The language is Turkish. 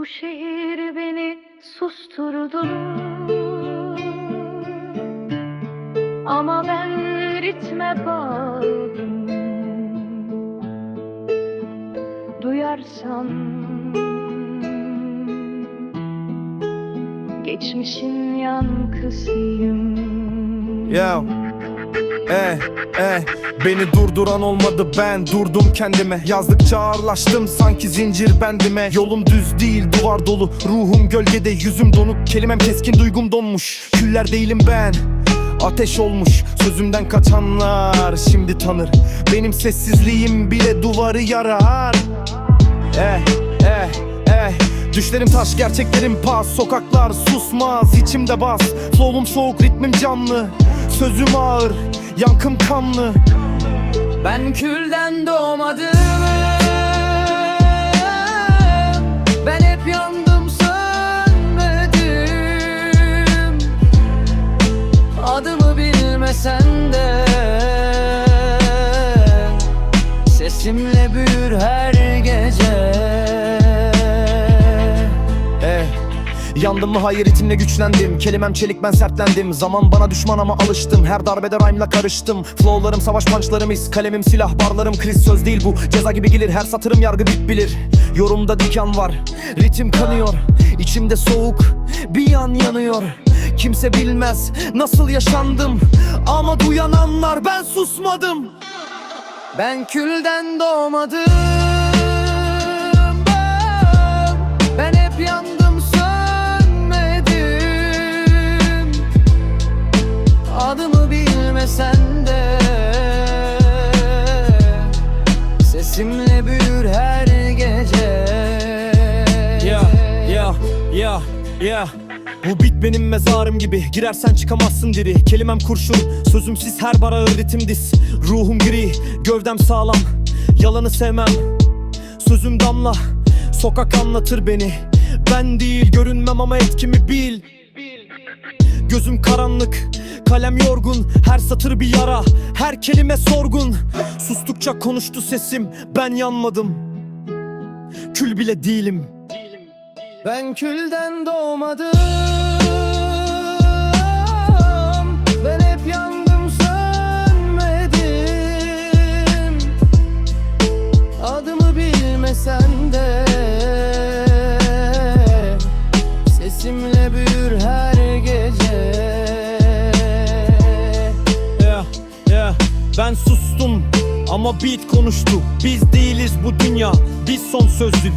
Bu şehir beni susturdu. Ama ben ritme bağladım Duyarsan Geçmişin yankısıyım. Ya Eh eh. Beni durduran olmadı ben durdum kendime. Yazdıkça ağırlaştım sanki zincir bendime. Yolum düz değil duvar dolu. Ruhum gölgede yüzüm donuk. Kelimem keskin duygum donmuş. Küller değilim ben Ateş olmuş. Sözümden kaçanlar şimdi tanır. Benim sessizliğim bile duvarı yarar. Eh eh eh. Düşlerim taş gerçeklerim pas. Sokaklar susmaz içimde bas. Flow'um soğuk ritmim canlı Sözüm ağır yankım kanlı. Ben külden doğmadım Ben hep yandım sönmedim. Adımı bilmesen de Sesimle büyür her Yandım mı? Hayır ritimle güçlendim. Kelimem çelik ben sertlendim. Zaman bana düşman ama alıştım. Her darbede rhyme'la karıştım. Flowlarım savaş punchlarım is. Kalemim silah barlarım kriz. Söz değil bu. Ceza gibi gelir. Her satırım yargı bit bilir. Yorumda diken var. Ritim kanıyor. İçimde soğuk bir yan yanıyor. Kimse bilmez nasıl yaşandım. Ama duyan anlar ben susmadım. Ben külden doğmadım Sesimle büyür her gece. Ya ya ya ya. Bu bit benim mezarım gibi. Girersen çıkamazsın diri. Kelimem kurşun. Sözümsiz her bara ritim dis. Ruhum gri Gövdem sağlam. Yalanı sevmem. Sözüm damla. Sokak anlatır beni. Ben değil görünmem ama etkimi bil Gözüm karanlık Kalem yorgun Her satır bir yara Her kelime sorgun. Sustukça konuştu sesim Ben yanmadım. Kül bile değilim. Ben külden doğmadım Ben sustum ama beat konuştu Biz değiliz bu dünya. Biz son sözlük